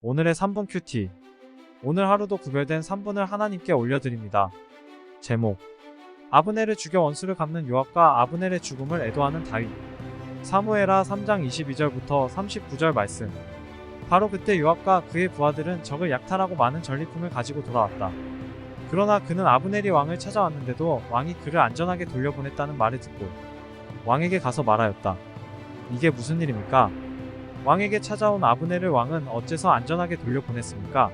오늘의 3분 큐티. 오늘 하루도 구별된 3분을 하나님께 올려드립니다. 제목. 아브넬을 죽여 원수를 갚는 요압과 아브넬의 죽음을 애도하는 다윗. 사무엘하 3장 22절부터 39절 말씀. 바로 그때 요압과 그의 부하들은 적을 약탈하고 많은 전리품을 가지고 돌아왔다. 그러나 그는 아브넬이 왕을 찾아왔는데도 왕이 그를 안전하게 돌려보냈다는 말을 듣고 왕에게 가서 말하였다. 이게 무슨 일입니까? 왕에게 찾아온 아브넬을 왕은 어째서 안전하게 돌려보냈습니까?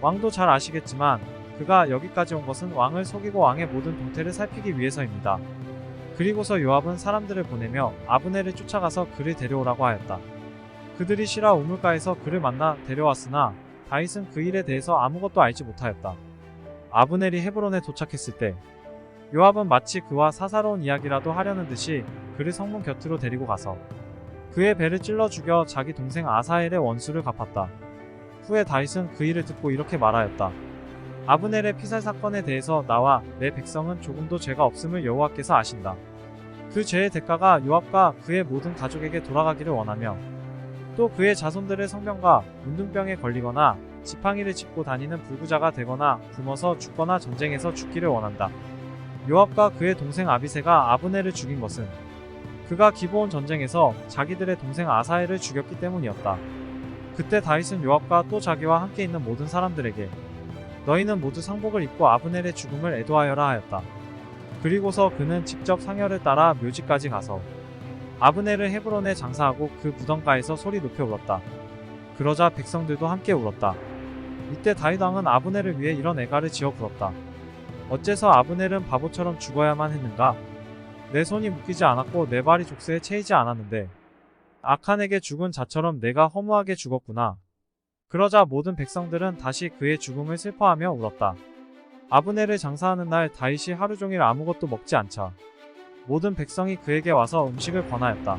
왕도 잘 아시겠지만 그가 여기까지 온 것은 왕을 속이고 왕의 모든 동태를 살피기 위해서입니다. 그리고서 요압은 사람들을 보내며 아브넬을 쫓아가서 그를 데려오라고 하였다. 그들이 시라 우물가에서 그를 만나 데려왔으나 다윗은 그 일에 대해서 아무것도 알지 못하였다. 아브넬이 헤브론에 도착했을 때 요압은 마치 그와 사사로운 이야기라도 하려는 듯이 그를 성문 곁으로 데리고 가서 그의 배를 찔러 죽여 자기 동생 아사엘의 원수를 갚았다. 후에 다윗은 그 일을 듣고 이렇게 말하였다. 아브넬의 피살 사건에 대해서 나와 내 백성은 조금도 죄가 없음을 여호와께서 아신다. 그 죄의 대가가 요압과 그의 모든 가족에게 돌아가기를 원하며 또 그의 자손들의 성병과 문둥병에 걸리거나 지팡이를 짚고 다니는 불구자가 되거나 굶어서 죽거나 전쟁에서 죽기를 원한다. 요압과 그의 동생 아비세가 아브넬을 죽인 것은 그가 기브온 전쟁에서 자기들의 동생 아사엘을 죽였기 때문이었다. 그때 다윗은 요압과 또 자기와 함께 있는 모든 사람들에게 너희는 모두 상복을 입고 아브넬의 죽음을 애도하여라 하였다. 그리고서 그는 직접 상여를 따라 묘지까지 가서 아브넬을 헤브론에 장사하고 그 무덤가에서 소리 높여 울었다. 그러자 백성들도 함께 울었다. 이때 다윗 왕은 아브넬을 위해 이런 애가를 지어 부었다. 어째서 아브넬은 바보처럼 죽어야만 했는가? 내 손이 묶이지 않았고 내 발이 족쇄에 채이지 않았는데 악한에게 죽은 자처럼 내가 허무하게 죽었구나. 그러자 모든 백성들은 다시 그의 죽음을 슬퍼하며 울었다. 아브넬을 장사하는 날 다윗이 하루 종일 아무것도 먹지 않자 모든 백성이 그에게 와서 음식을 권하였다.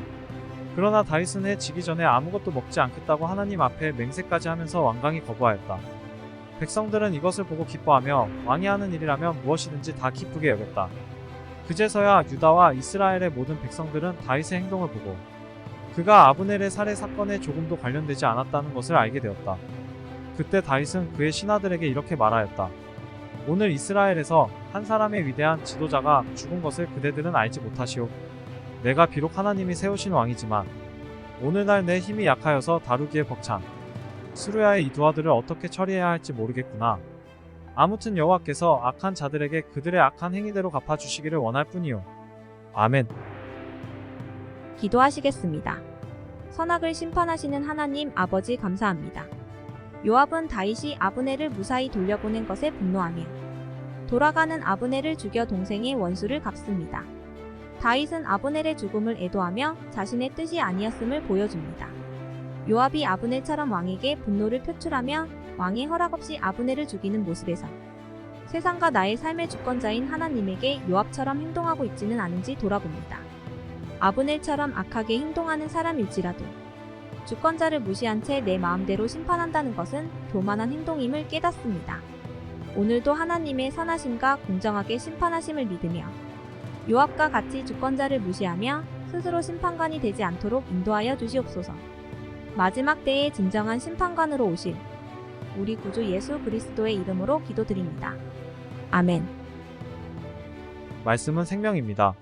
그러나 다윗은 해 지기 전에 아무것도 먹지 않겠다고 하나님 앞에 맹세까지 하면서 완강히 거부하였다. 백성들은 이것을 보고 기뻐하며 왕이 하는 일이라면 무엇이든지 다 기쁘게 여겼다. 그제서야 유다와 이스라엘의 모든 백성들은 다윗의 행동을 보고 그가 아브넬의 살해 사건에 조금도 관련되지 않았다는 것을 알게 되었다. 그때 다윗은 그의 신하들에게 이렇게 말하였다. 오늘 이스라엘에서 한 사람의 위대한 지도자가 죽은 것을 그대들은 알지 못하시오. 내가 비록 하나님이 세우신 왕이지만 오늘날 내 힘이 약하여서 다루기에 벅찬 수르야의 이 두 아들을 어떻게 처리해야 할지 모르겠구나. 아무튼 여호와께서 악한 자들에게 그들의 악한 행위대로 갚아주시기를 원할 뿐이요. 아멘. 기도하시겠습니다. 선악을 심판하시는 하나님 아버지 감사합니다. 요압은 다윗이 아브넬을 무사히 돌려보낸 것에 분노하며 돌아가는 아브넬을 죽여 동생의 원수를 갚습니다. 다윗은 아브넬의 죽음을 애도하며 자신의 뜻이 아니었음을 보여줍니다. 요압이 아브넬처럼 왕에게 분노를 표출하며 왕의 허락 없이 아브넬을 죽이는 모습에서 세상과 나의 삶의 주권자인 하나님에게 요압처럼 행동하고 있지는 않은지 돌아봅니다. 아브넬처럼 악하게 행동하는 사람일지라도 주권자를 무시한 채 내 마음대로 심판한다는 것은 교만한 행동임을 깨닫습니다. 오늘도 하나님의 선하심과 공정하게 심판하심을 믿으며 요압과 같이 주권자를 무시하며 스스로 심판관이 되지 않도록 인도하여 주시옵소서. 마지막 때의 진정한 심판관으로 오실 우리 구주 예수 그리스도의 이름으로 기도드립니다. 아멘. 말씀은 생명입니다.